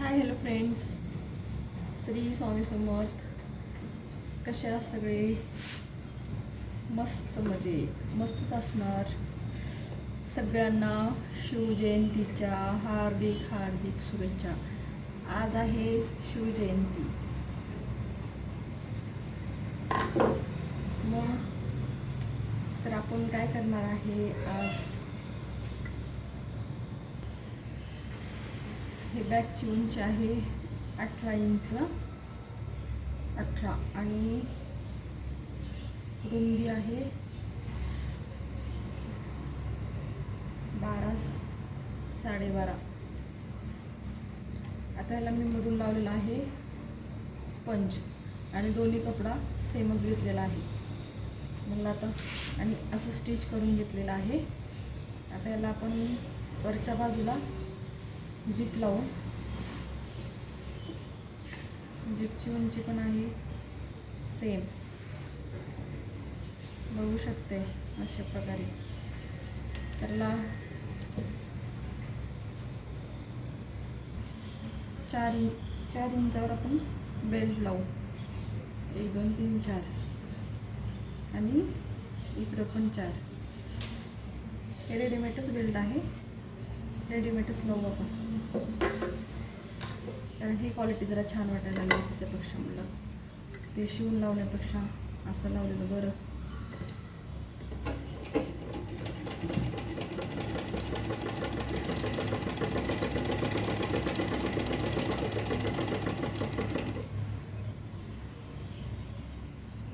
Hi hello friends Shri Swami Samarth कशा आहात सगळे? मस्त मजेत मस्तच असणार सगळ्यांना शिवजयंतीच्या हार्दिक हार्दिक शुभेच्छा. आज आहे शिवजयंती. मग तर आपण काय करणार आहे आज? हे बॅगची उंची आहे अठरा इंच. अठरा. आणि रुंदी आहे बारा साडेबारा. आता ह्याला मी मधून लावलेला आहे स्पंज. आणि दोन्ही कपडा सेमच घेतलेला आहे. मला आता आणि असं स्टिच करून घेतलेलं आहे. आता याला आपण वरच्या बाजूला जीप लावून जीपची उंची पण आहे सेम बघू शकते अशा प्रकारे. त्याला चार इंच चार इंचावर आपण बेल्ट लावू. एक दोन तीन चार. आणि इकडं पण चार. हे रेडीमेडच बेल्ट आहे. रेडीमेडच लावू आपण कारण ही क्वालिटी जरा छान वाटायला लागली त्याच्यापेक्षा मला. ते शिवून लावण्यापेक्षा असं लावलेलं बरं.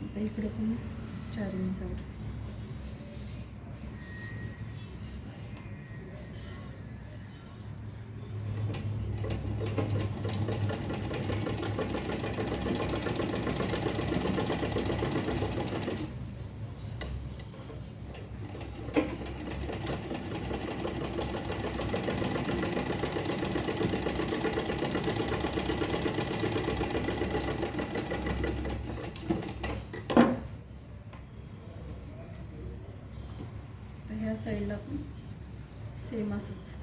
आता इकडे पण चार इंचावर ह्या साईडला पण सेम असंच.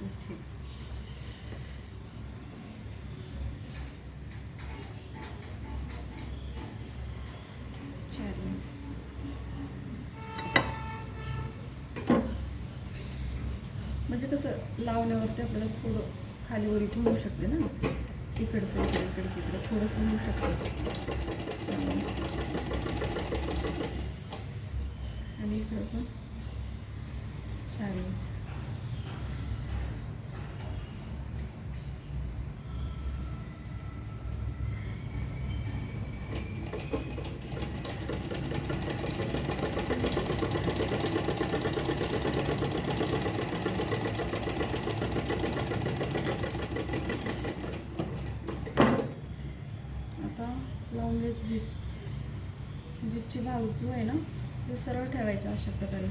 इथे. म्हणजे कसं लावण्यावरती आपल्याला थोडं खाली वर इथून होऊ शकते ना? इकडचं इकडे इकडचं इकडे. थोडंसं होऊ शकतं. आणि इकडं पण. चार इंच आता लावून घ्यायची जीप. जीपची बाजू आहे ना? ते सरळ ठेवायचं अशा प्रकारे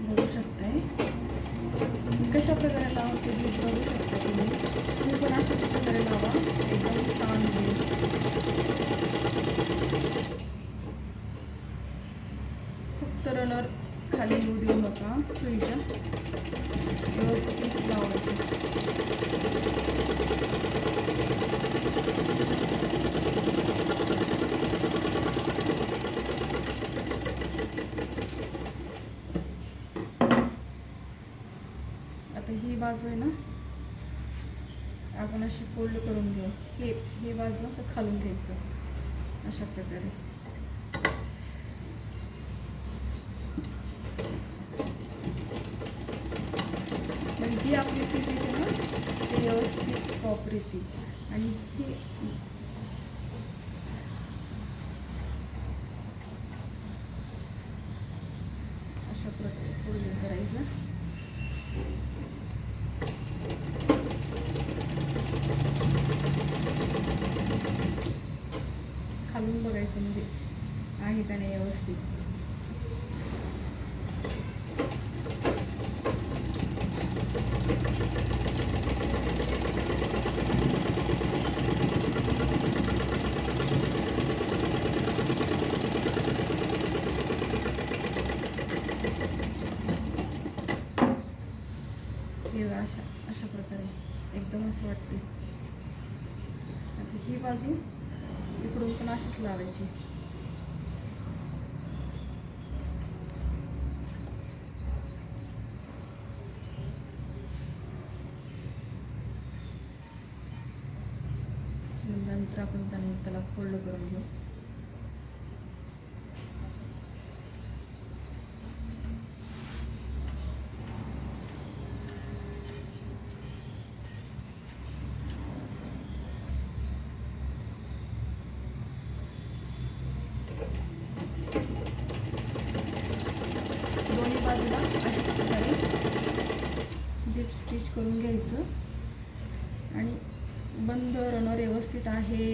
बघू शकताय कशा प्रकारे लावते जीप बघू शकता तुम्ही तुम्ही पण अशाच प्रकारे लावा एकदम छान होईल फक्त रनर खाली येऊ देऊ नका सुईच्या व्यवस्थित लावायचं आता ही बाजू आहे ना आपण अशी फोल्ड करून घेऊ. हे हे बाजू असं खालून घ्यायचं अशा प्रकारे. जी आपली पीठ येते ना ते व्यवस्थित प्रॉपर येते आणि हे खालून बघायचं म्हणजे आहे का नाही व्यवस्थित. अशा अशा प्रकारे एकदम असं वाटते आता ही बाजू इकडून पण अशीच लावायची. नंतर आपण त्यांना त्याला फोल्ड करून घेऊ. बाजूला अशाच प्रकारे जिप स्टिच करून घ्यायचं. आणि बंद रण व्यवस्थित आहे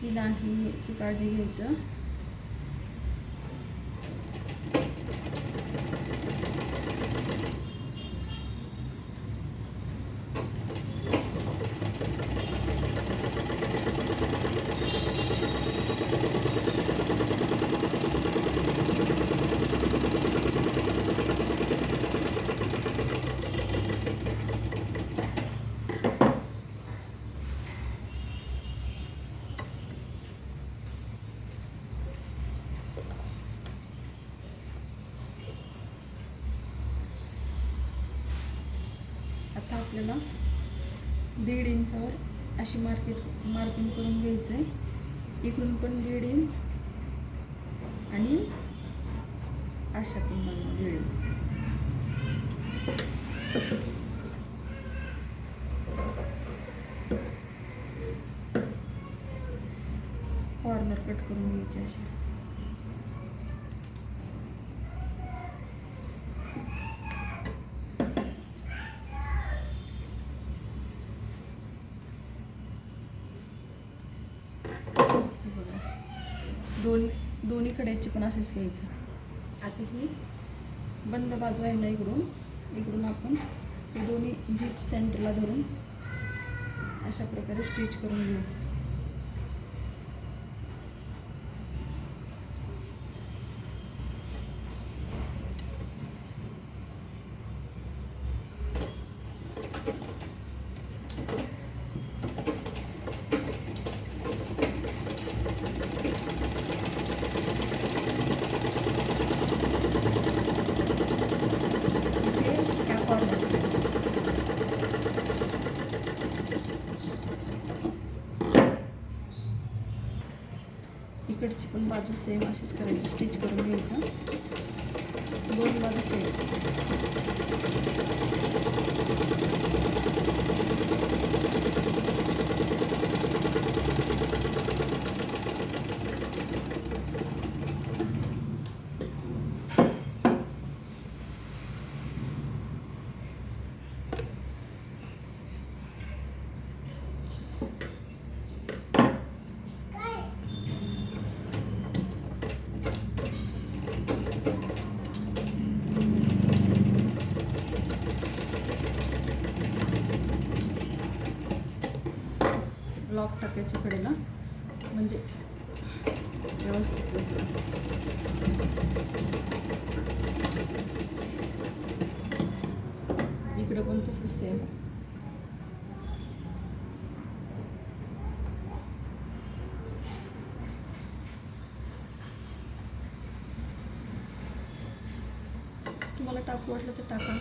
की नाही याची काळजी घ्यायचं आता आपल्याला दीड इंचावर अशी मार्किंग मार्किंग करून घ्यायचं आहे इकडून पण दीड इंच आणि अशा पण बाजूला दीड इंच. कॉर्नर कट करून घ्यायचे असे हे बघा असे. दोन्ही दोन्ही कड्याची पण असेच घ्यायचं. आता ही बंद बाजू आहे ना इकडून. इकडून आपण हे दोन्ही जीप सेंटरला धरून अशा प्रकारे स्टिच करून घेऊ इथे या कॉर्नर इकडची पण बाजू सेम अशीच करायची स्टिच करून घ्यायचं. दोन बाजू सेम ब्लॉक कडेला. म्हणजे व्यवस्थित बसेल असं इकडं पण तसंच सेम तुम्हाला टाकू वाटलं तर टाका.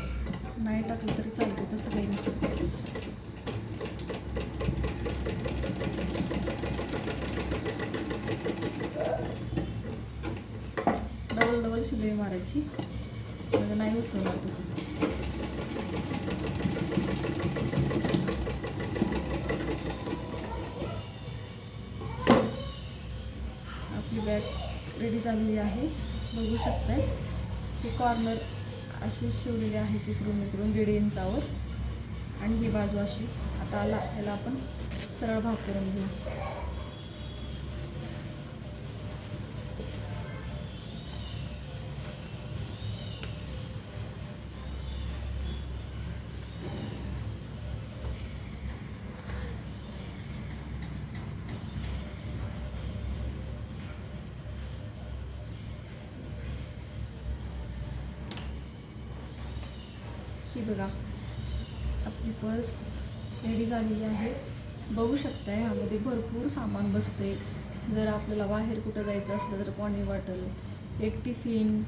नाही टाकलं तरी चालतं तसं काही नाही. डबल मारायची. म्हणजे नाही उसळणार तसं आपली बॅग रेडी झालेली आहे. बघू शकताय. ही कॉर्नर अशी शिवलेली आहे तिकडून इकडून दीड इंचावर. आणि ही बाजू अशी. आता आला ह्याला आपण सरळ भाग करून घेऊ. बघा. आपली पर्स रेडी झालेली आहे. बघू शकता ह्यामध्ये भरपूर सामान बसते जर आपल्याला बाहेर कुठं जायचं असलं तर पाणी बॉटल एक टिफिन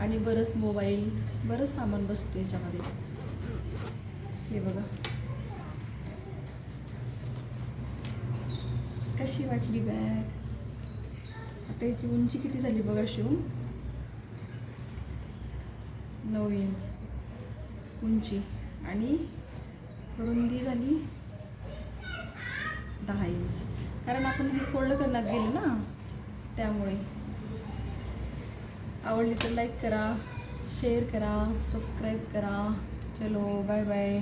आणि बरंच मोबाईल बरंच सामान बसते याच्यामध्ये. हे बघा. कशी वाटली बॅग आता याची उंची किती झाली बघा शिवून? नऊ इंच उंची. आणि रुंदी झाली दहा इंच कारण आपण हे फोल्ड करण्यात गेलो ना त्यामुळे. आवडली तर लाईक करा शेअर करा सबस्क्राईब करा. चलो बाय बाय